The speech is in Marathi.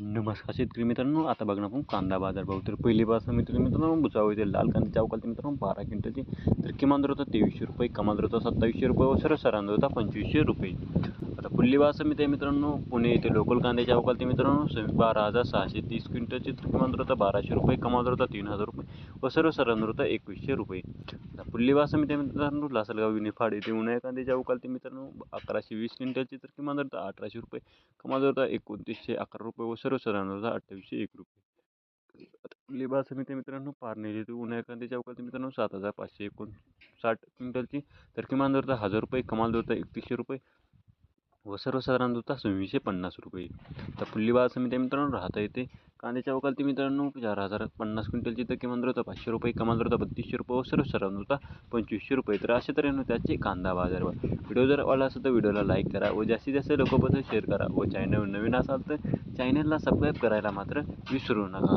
नमस्कार शेतकरी मित्रांनो आता बघणार आपण कांदा बाजार भाव. तर पहिली बाजार मित्र मित्रांनो बुचावं येते लाल कांदे चावकाल मित्रांनो बारा क्विंटलची. तर किमान दर होता तेवीसशे रुपये कमाल दर होता सत्तावीसशे रुपये व सर्वसाधारण होता पंचवीसशे रुपये. आता पुल्ली बाजार समिती मित्रांनो पुणे येथे लोकल कांद्याचे अवकालती मित्रांनो स- बारा हजार सहाशे तीस क्विंटलची तर किमान दर होता बाराशे रुपये कमाल दर होता तीन हजार रुपये. व सर्वसाधारण दर होता एकवीसशे रुपये. आता पुल्ली बाजार समिती मित्रांनो लासलगाव विनिफाड येथे उन्हाळ्या कांद्याचे अवकालती मित्रांनो अकराशे वीस क्विंटलची तर किमान दर होता अठराशे रुपये. कमाल दर होता एकोणतीसशे अकरा रुपये. व सर्वसाधारण होता अठ्ठावीसशे एक रुपये. आता समिती मित्रांनो पारनेर येथे उन्हाळ्या कांद्याच्या अवकाल मित्रांनो सात हजार पाचशे एकोणसाठ क्विंटलची तर किमान दर हजार रुपये कमाल दर एकतीसशे रुपये. व सर्वसाधारण दर होता सव्वीसशे पन्नास रुपये. तर पुल्ली बाजार समिती मित्रांनो राहता येते. कांद्याच्या वकालती ते मित्रांनो चार हजार पन्नास क्विंटलची तर किमान दर होता पाचशे रुपये कमाल दर होता बत्तीसशे रुपये व सर्वसाधारण होता पंचवीसशे रुपये. तर अशा तऱ्हेनं त्याचे कांदा बाजार व्हिडिओ जर आवडला असेल तर व्हिडिओला लाईक करा व जास्तीत जास्त लोकांपर्यंत शेअर करा व चॅनल नवीन असाल तर चॅनलला सबस्क्राईब करायला मात्र विसरू नका.